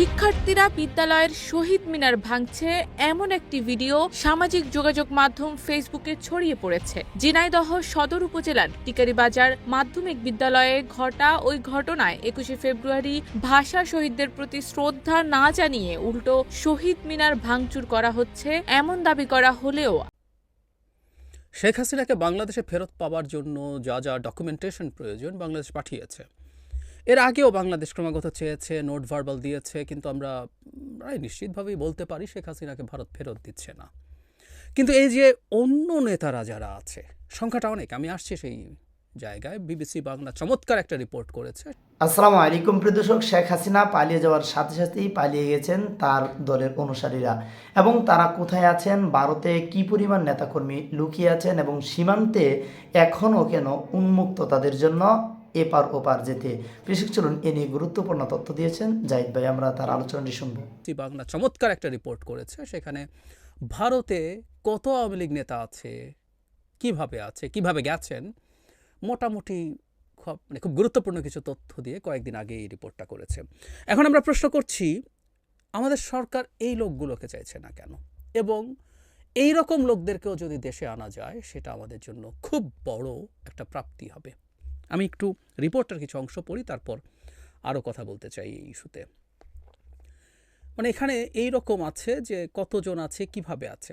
শিক্ষার্থীরা বিদ্যালয়ের শহীদ মিনার ভাঙছে এমন একটি ভিডিও সামাজিক যোগাযোগ মাধ্যম ফেসবুকে ছড়িয়ে পড়েছে। ঝিনাইদহ সদর উপজেলার টিকারিবাজার মাধ্যমিক বিদ্যালয়ে ঘটা ওই ঘটনায় একুশে ফেব্রুয়ারি ভাষা শহীদদের প্রতি শ্রদ্ধা না জানিয়ে উল্টো শহীদ মিনার ভাঙচুর করা হচ্ছে এমন দাবি করা হলেও শেখ হাসিনাকে বাংলাদেশে ফেরত পাওয়ার জন্য যা যা ডকুমেন্টেশন প্রয়োজন বাংলাদেশ পাঠিয়েছে। এর আগেও বাংলাদেশ ক্রমাগত চেয়েছে, নোট ভার্বাল দিয়েছে, কিন্তু আমরা প্রায় নিশ্চিতভাবেই বলতে পারি শেখ হাসিনাকে ভারত ফেরত দিচ্ছে না। কিন্তু এই যে অন্য নেতারা যারা আছে, সংখ্যাটা অনেক, আমি আসছি সেই জায়গায়। বিবিসি বাংলা চমৎকার একটা রিপোর্ট করেছে। আসসালামু আলাইকুম, প্রিয় দর্শক, শেখ হাসিনা পালিয়ে যাওয়ার সাথে সাথেই পালিয়ে গেছেন তার দলের অনুসারীরা। এবং তারা কোথায় আছেন, ভারতে কি পরিমাণ নেতাকর্মী লুকিয়ে আছেন এবং সীমান্তে এখনও কেন উন্মুক্ত তাদের জন্য এপার ওপার যেতে। কৃষক চলুন এ নিয়ে গুরুত্বপূর্ণ তথ্য দিয়েছেন জাহিদ ভাই, আমরা তার আলোচনাটি শুনব। বাংলা চমৎকার একটা রিপোর্ট করেছে। সেখানে ভারতে কত আওয়ামী লীগ নেতা আছে, কীভাবে আছে, কীভাবে গেছেন, মোটামুটি খুব মানে খুব গুরুত্বপূর্ণ কিছু তথ্য দিয়ে কয়েকদিন আগে এই রিপোর্টটা করেছে। এখন আমরা প্রশ্ন করছি, আমাদের সরকার এই লোকগুলোকে চাইছে না কেন? এবং এই রকম লোকদেরকেও যদি দেশে আনা যায়, সেটা আমাদের জন্য খুব বড় একটা প্রাপ্তি হবে। আমি একটু রিপোর্টের কিছু অংশ পড়ি, তারপর আরও কথা বলতে চাই এই ইস্যুতে। মানে এখানে এই রকম আছে যে কতজন আছে, কীভাবে আছে,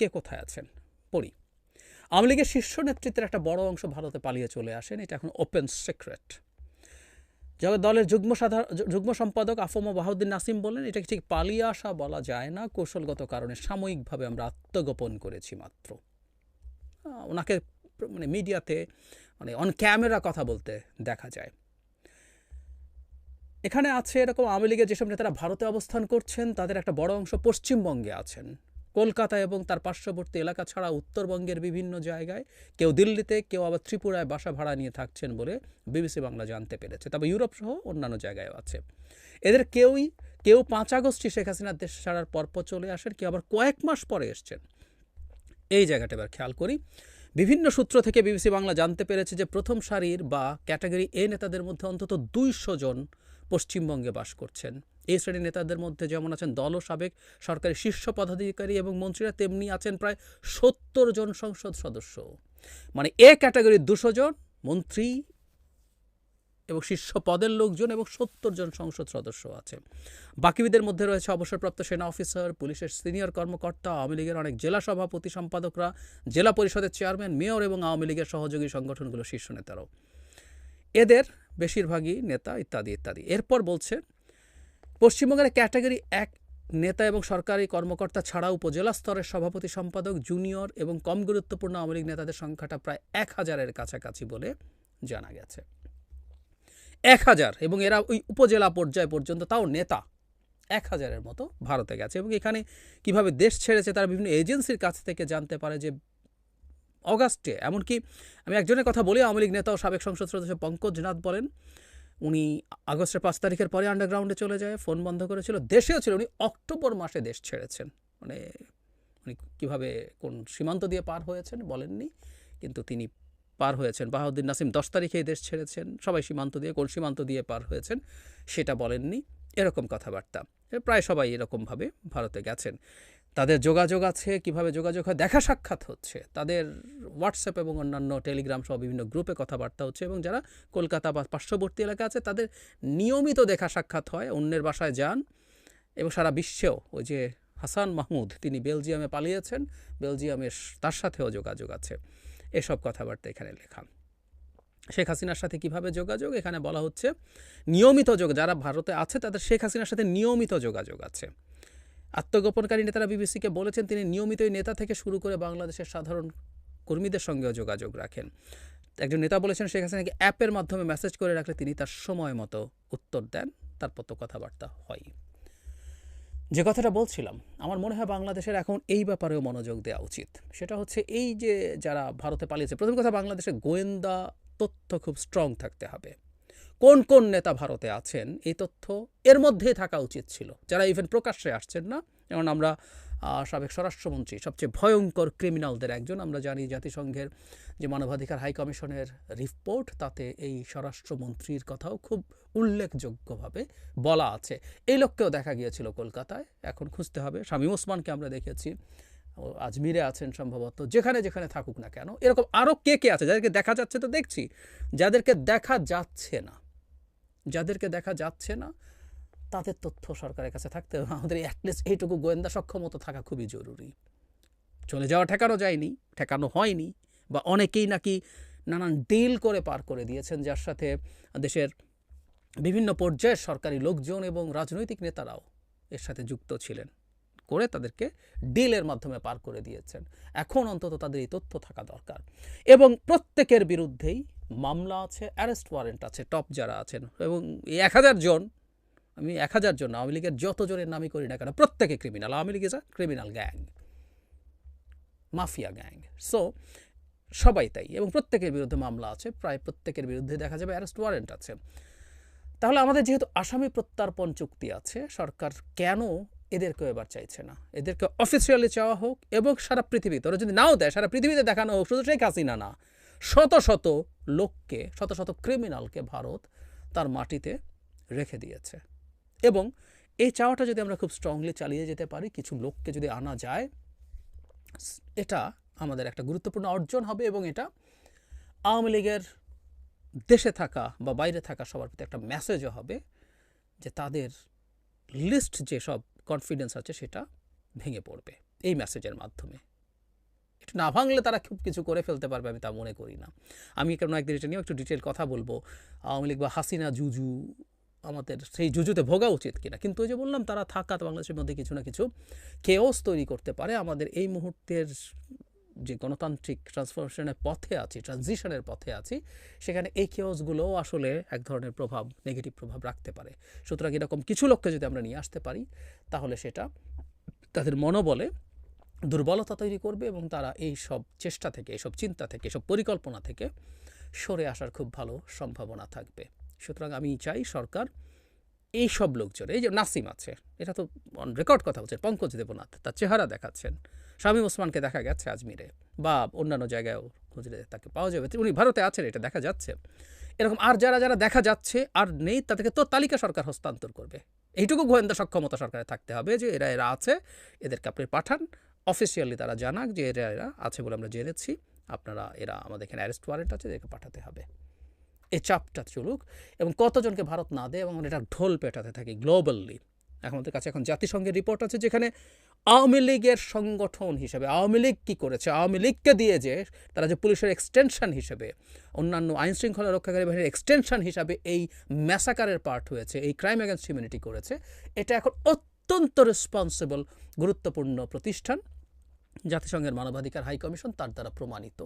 কে কোথায় আছেন, পড়ি। আওয়ামী লীগের শীর্ষ নেতৃত্বের একটা বড় অংশ ভারতে পালিয়ে চলে আসেন, এটা এখন ওপেন সিক্রেট যারা দলের যুগ্ম সাধারণ যুগ্ম সম্পাদক আফম বাহাউদ্দিন নাসিম বলেন এটাকে ঠিক পালিয়ে আসা বলা যায় না, কৌশলগত কারণে সাময়িকভাবে আমরা আত্মগোপন করেছি মাত্র। ওনাকে মানে মিডিয়াতে মানে অন ক্যামেরা কথা বলতে দেখা যায়। এখানে আছে এরকম আওয়ামী লীগের যেসব নেতারা ভারতে অবস্থান করছেন, তাদের একটা বড় অংশ পশ্চিমবঙ্গে আছেন। কলকাতা এবং তার পার্শ্ববর্তী এলাকা ছাড়া উত্তরবঙ্গের বিভিন্ন জায়গায়, কেউ দিল্লিতে, কেউ আবার ত্রিপুরায় বাসা ভাড়া নিয়ে থাকছেন বলে বিবিসি বাংলা জানতে পেরেছে। তবে ইউরোপ সহ অন্যান্য জায়গায়ও আছে। এদের কেউই, কেউ পাঁচ আগস্টই শেখ হাসিনার দেশ ছাড়ার পরপর চলে আসেন, কেউ আবার কয়েক মাস পরে এসছেন। এই জায়গাটা এবার খেয়াল করি। বিভিন্ন সূত্র থেকে বিবিসি বাংলা জানতে পেরেছে যে প্রথম সারির বা ক্যাটাগরি এ নেতাদের মধ্যে অন্তত দুইশো জন পশ্চিমবঙ্গে বাস করছেন। এই শ্রেণির নেতাদের মধ্যে যেমন আছেন দল ও সাবেক, সরকারি শীর্ষ পদাধিকারী এবং মন্ত্রীরা, তেমনি আছেন প্রায় সত্তর জন সংসদ সদস্য মানে এ ক্যাটাগরির দুশো জন মন্ত্রী এবং শীর্ষ পদের লোকজন এবং সত্তর জন সংসদ সদস্য আছে। বাকিদের মধ্যে রয়েছে অবসরপ্রাপ্ত সেনা অফিসার, পুলিশের সিনিয়র কর্মকর্তা, আওয়ামী লীগের অনেক জেলা সভাপতি সম্পাদকরা, জেলা পরিষদের চেয়ারম্যান, মেয়র এবং আওয়ামী লীগের সহযোগী সংগঠনগুলো শীর্ষ নেতারাও। এদের বেশিরভাগই নেতা ইত্যাদি ইত্যাদি। এরপর বলছে, পশ্চিমবঙ্গের ক্যাটাগরি এক নেতা এবং সরকারি কর্মকর্তা ছাড়া উপজেলা স্তরের সভাপতি, সম্পাদক, জুনিয়র এবং কম গুরুত্বপূর্ণ আওয়ামী লীগ নেতাদের সংখ্যাটা প্রায় এক হাজারের কাছাকাছি বলে জানা গেছে। এক হাজার এবং এরা ওই উপজেলা পর্যায় পর্যন্ত তাও নেতা। এক হাজারের মতো ভারতে গেছে এবং এখানে কীভাবে দেশ ছেড়েছে তারা বিভিন্ন এজেন্সির কাছ থেকে জানতে পারে যে অগাস্টে, এমনকি আমি একজনের কথা বলি, আওয়ামী লীগ নেতা ও সাবেক সংসদ সদস্য পঙ্কজ নাথ বলেন, উনি আগস্টের পাঁচ তারিখের পরে আন্ডারগ্রাউন্ডে চলে যায়, ফোন বন্ধ করেছিল, দেশেও ছিল উনি অক্টোবর মাসে দেশ ছেড়েছেন। মানে উনি কীভাবে কোন সীমান্ত দিয়ে পার হয়েছেন বলেননি, কিন্তু তিনি পার হয়েছেন। বাহাউদ্দিন নাসিম দশ তারিখে দেশ ছেড়েছেন। সবাই সীমান্ত দিয়ে, কোন সীমান্ত দিয়ে পার হয়েছেন সেটা বলেননি। এরকম কথাবার্তা। প্রায় সবাই এরকমভাবে ভারতে গেছেন। তাদের যোগাযোগ আছে, কীভাবে যোগাযোগ হয়, দেখা সাক্ষাৎ হচ্ছে। তাদের হোয়াটসঅ্যাপ এবং অন্যান্য টেলিগ্রাম সহ বিভিন্ন গ্রুপে কথাবার্তা হচ্ছে এবং যারা কলকাতা বা পার্শ্ববর্তী এলাকা আছে, তাদের নিয়মিত দেখা সাক্ষাৎ হয়, অন্যের বাসায় যান এবং সারা বিশ্বেও ওই যে হাসান মাহমুদ, তিনি বেলজিয়ামে পালিয়েছেন। বেলজিয়ামের তার সাথেও যোগাযোগ আছে। এসব কথাবার্তা এখানে লেখা। শেখ হাসিনার সাথে কীভাবে যোগাযোগ? এখানে বলা হচ্ছে, নিয়মিত যোগ, যারা ভারতে আছে তাদের, শেখ হাসিনার সাথে নিয়মিত যোগাযোগ আছে। আত্মগোপনকারী নেতারা বিবিসিকে বলেছেন, তিনি নিয়মিতই নেতা থেকে শুরু করে বাংলাদেশের সাধারণ কর্মীদের সঙ্গেও যোগাযোগ রাখেন। একজন নেতা বলেছেন, শেখ হাসিনাকে অ্যাপের মাধ্যমে মেসেজ করে রাখলে তিনি তার সময় মতো উত্তর দেন, তারপর তো কথাবার্তা হয়। যে কথাটা বলছিলাম, আমার মনে হয় বাংলাদেশের এখন এই ব্যাপারেও মনোযোগ দেওয়া উচিত। সেটা হচ্ছে এই যে যারা ভারতে পালিয়েছে, প্রথম কথা বাংলাদেশের গোয়েন্দা তথ্য খুব স্ট্রং থাকতে হবে। কোন কোন নেতা ভারতে আছেন, এই তথ্য এর মধ্যেই থাকা উচিত ছিল। যারা ইভেন প্রকাশ্যে আসছেন না, যেমন আমরা সাবেক স্বরাষ্ট্রমন্ত্রী, সবচেয়ে ভয়ঙ্কর ক্রিমিনালদের একজন। আমরা জানি জাতিসংঘের যে মানবাধিকার হাই কমিশনের রিপোর্ট, তাতে এই স্বরাষ্ট্রমন্ত্রীর কথাও খুব উল্লেখযোগ্যভাবে বলা আছে। এই লোককেও দেখা গিয়েছিল কলকাতায়। এখন খুঁজতে হবে। শামীম ওসমানকে আমরা দেখেছি। আজমিরে আছেন সম্ভবত। যেখানে যেখানে থাকুক না কেন। এরকম আরও কে কে আছে? যাদেরকে দেখা যাচ্ছে তো দেখছি। যাদেরকে দেখা যাচ্ছে না। যাদেরকে দেখা যাচ্ছে না তাদের তথ্য সরকারের কাছে থাকতে হবে। আমাদের অ্যাটলিস্ট এইটুকু গোয়েন্দা সক্ষমতা থাকা খুবই জরুরি। চলে যাওয়া ঠেকানো যায়নি, ঠেকানো হয়নি, বা অনেকেই নাকি নানান ডিল করে পার করে দিয়েছেন, যার সাথে দেশের বিভিন্ন পর্যায়ের সরকারি লোকজন এবং রাজনৈতিক নেতারাও এর সাথে যুক্ত ছিলেন, করে তাদেরকে ডিলের মাধ্যমে পার করে দিয়েছেন। এখন অন্তত তাদের এই তথ্য থাকা দরকার। এবং প্রত্যেকের বিরুদ্ধেই মামলা আছে অ্যারেস্ট ওয়ারেন্ট আছে টপ যারা আছেন, এবং এই এক হাজার জন আমি এক হাজার জন আওয়ামী লীগের যত জনের নামই করি না কেন, প্রত্যেকে criminal Awami League is a criminal gang mafia gang so সবাই তাই, এবং প্রত্যেকের বিরুদ্ধে মামলা আছে, প্রায় প্রত্যেকের বিরুদ্ধে দেখা যাবে অ্যারেস্ট ওয়ারেন্ট আছে। তাহলে আমাদের যেহেতু আসামি প্রত্যার্পণ চুক্তি আছে, সরকার কেন এদেরকেও এবার চাইছে না? এদেরকে অফিসিয়ালি চাওয়া হোক, এবং সারা পৃথিবীতে, ওরা যদি নাও দেয়, সারা পৃথিবীতে দেখানো হোক, শুধু শেখ হাসিনা না, শত শত লোককে, শত শত ক্রিমিনালকে ভারত তার মাটিতে রেখে দিয়েছে। এবং এই চাওয়াটা যদি আমরা খুব স্ট্রংলি চালিয়ে যেতে পারি, কিছু লোককে যদি আনা যায় এটা আমাদের একটা গুরুত্বপূর্ণ অর্জন হবে এবং এটা আওয়ামী লীগের দেশে থাকা বা বাইরে থাকা সবার প্রতি একটা মেসেজও হবে যে তাদের লিস্ট যেসব কনফিডেন্স আছে সেটা ভেঙে পড়বে এই মেসেজের মাধ্যমে। এটা না ভাঙলে তারা খুব কিছু করে ফেলতে পারবে, আমি তা মনে করি না। আমি কেন একদিন এটা নিয়েও একটু ডিটেল কথা বলব। আওয়ামী লীগ বা হাসিনা, জুজু আমাদের সেই জুজুতে ভোগা উচিত কিনা। কিন্তু ওই যে বললাম, তারা থাকা বাংলাদেশের মধ্যে কিছু না কিছু কেওস তৈরি করতে পারে। আমাদের এই মুহূর্তের যে গণতান্ত্রিক ট্রান্সফরমেশনের পথে আছি ট্রানজিশনের পথে আছি, সেখানে এই কেওসগুলোও আসলে এক ধরনের প্রভাব নেগেটিভ প্রভাব রাখতে পারে। সুতরাং এরকম কিছু লোককে যদি আমরা নিয়ে আসতে পারি, তাহলে সেটা তাদের মনোবলে দুর্বলতা তৈরি করবে এবং তারা এই সব চেষ্টা থেকে এইসব চিন্তা থেকে এসব পরিকল্পনা থেকে সরে আসার খুব ভালো সম্ভাবনা থাকবে। সুতরাং আমি চাই সরকার এই সব লোকজন, এই যে নাসিম আছে, এটা তো অন রেকর্ড কথা বলছেন পঙ্কজ দেবনাথ, তার চেহারা দেখাচ্ছেন। শামীম ওসমানকে দেখা গেছে আজমিরে, বা অন্যান্য জায়গায়ও খুঁজলে তাকে পাওয়া যাবে। উনি ভারতে আছেন, এটা দেখা যাচ্ছে। এরকম আর যারা যারা দেখা যাচ্ছে আর নেই, তাদেরকে তো তালিকা সরকার হস্তান্তর করবে। এইটুকু গোয়েন্দা সক্ষমতা সরকারের থাকতে হবে যে এরা এরা আছে, এদেরকে আপনি পাঠান। অফিসিয়ালি তারা জানাক যে এরা এরা আছে বলে আমরা জেনেছি। আপনারা, এরা আমাদের এখানে অ্যারেস্ট ওয়ারেন্ট আছে, এদেরকে পাঠাতে হবে। এই চাপটা চলুক এবং কতজনকে ভারত না দেয় এবং এটা ঢোল পেটাতে থাকে গ্লোবালি আমাদের কাছে এখন জাতিসংঘের রিপোর্ট আছে যেখানে আওয়ামী লীগের সংগঠন হিসেবে, আওয়ামী লীগ কী করেছে? আওয়ামী লীগকে দিয়ে যে তারা যে পুলিশের এক্সটেনশন হিসেবে, অন্যান্য আইন শৃঙ্খলা রক্ষাকারী বাহিনীর এক্সটেনশন হিসাবে এই ম্যাসাকারের পার্ট হয়েছে, এই ক্রাইম অ্যাগেন্স্ট হিউম্যানিটি করেছে, এটা এখন অত্যন্ত রেসপন্সিবল গুরুত্বপূর্ণ প্রতিষ্ঠান। জাতিসংঘের মানবাধিকার হাই কমিশন তার দ্বারা প্রমাণিত।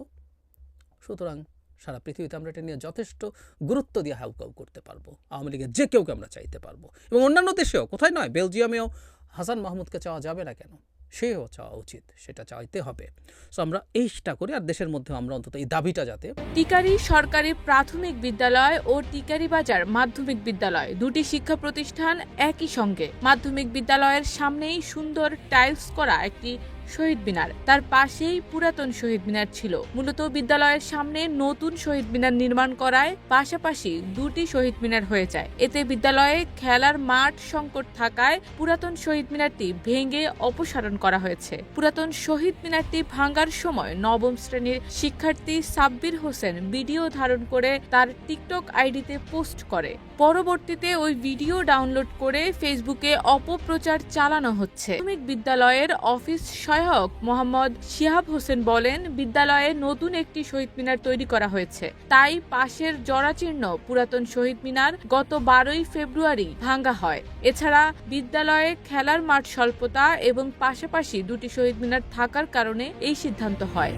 সুতরাং সারা পৃথিবীতে আমরা এটা নিয়ে যথেষ্ট গুরুত্ব দিয়ে হাউকাউ করতে পারব। আওয়ামী লীগের যে কেউকে আমরা চাইতে পারব। এবং অন্যান্য দেশেও, কোথায় নয়, বেলজিয়ামেও হাসান মাহমুদকে চাওয়া যাবে না কেন? সেও চাওয়া উচিত, সেটা চাইতে হবে। সো আমরা এইটা করি, আর দেশের মধ্যে আমরা অন্তত এই দাবিটা যাতে টিকারি সরকারি প্রাথমিক বিদ্যালয় ও টিকারি বাজার মাধ্যমিক বিদ্যালয় দুটি শিক্ষা প্রতিষ্ঠান একই সঙ্গে। মাধ্যমিক বিদ্যালয়ের সামনেই সুন্দর টাইলস করা একটি শহীদ মিনার। তার পাশেই পুরাতন শহীদ মিনার ছিল। মূলত বিদ্যালয়ের সামনে নতুন শহীদ মিনার নির্মাণ করায় পাশাপাশি দুটি শহীদ মিনার হয়ে যায়। এতে বিদ্যালয়ে খেলার মাঠ সংকট থাকায় পুরাতন শহীদ মিনারটি ভেঙে অপসারণ করা হয়েছে। পুরাতন শহীদ মিনারটি ভাঙার সময় নবম শ্রেণির শিক্ষার্থী সাব্বির হোসেন ভিডিও ধারণ করে তার টিকটক আইডিতে পোস্ট করে। পরবর্তীতে ওই ভিডিও ডাউনলোড করে ফেসবুকে অপপ্রচার চালানো হচ্ছে। বিদ্যালয়ের অফিস সহায়ক মোহাম্মদ শিহাব হোসেন বলেন, বিদ্যালয়ে নতুন একটি শহীদ মিনার তৈরি করা হয়েছে। তাই পাশের জরাচীর্ণ পুরাতন শহীদ মিনার গত বারোই ফেব্রুয়ারি ভাঙ্গা হয়। এছাড়া বিদ্যালয়ে খেলার মাঠ স্বল্পতা এবং পাশাপাশি দুটি শহীদ মিনার থাকার কারণে এই সিদ্ধান্ত হয়।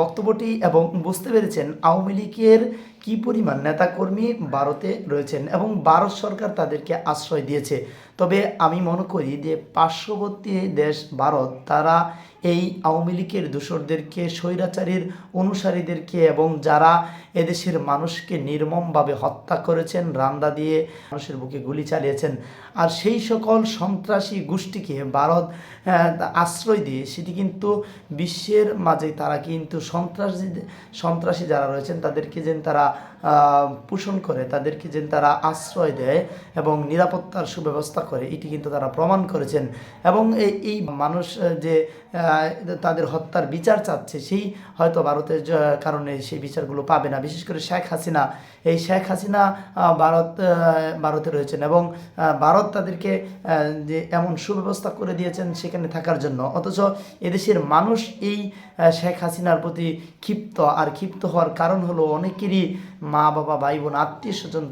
বক্তব্যটি এবং বুঝতে পেরেছেন আওয়ামী লীগের কি পরিমাণ নেতাকর্মী ভারতে রয়েছেন এবং ভারত সরকার তাদেরকে আশ্রয় দিয়েছে? তবে আমি মনে করি যে পার্শ্ববর্তী দেশ ভারত, তারা এই আওয়ামী লীগের দূষরদেরকে, স্বৈরাচারীর অনুসারীদেরকে এবং যারা এদেশের মানুষকে নির্মমভাবে হত্যা করেছেন, রান্দা দিয়ে মানুষের বুকে গুলি চালিয়েছেন। আর সেই সকল সন্ত্রাসী গোষ্ঠীকে ভারত আশ্রয় দিয়ে সেটি কিন্তু বিশ্বের মাঝে তারা কিন্তু সন্ত্রাসী সন্ত্রাসী যারা রয়েছেন তাদেরকে যেন তারা পোষণ করে, তাদেরকে যে তারা আশ্রয় দেয় এবং নিরাপত্তার সুব্যবস্থা করে, এটি কিন্তু তারা প্রমাণ করেছেন। এবং এই মানুষ যে তাদের হত্যার বিচার চাচ্ছে, সেই হয়তো ভারতের কারণে সেই বিচারগুলো পাবে না। বিশেষ করে শেখ হাসিনা, এই শেখ হাসিনা ভারত ভারতে রয়েছেন এবং ভারত তাদেরকে যে, এমন সুব্যবস্থা করে দিয়েছেন সেখানে থাকার জন্য। অথচ এদেশের মানুষ এই শেখ হাসিনার প্রতি ক্ষিপ্ত, আর ক্ষিপ্ত হওয়ার কারণ হলো অনেকেরই মা বাবা ভাই বোন আত্মীয় স্বজন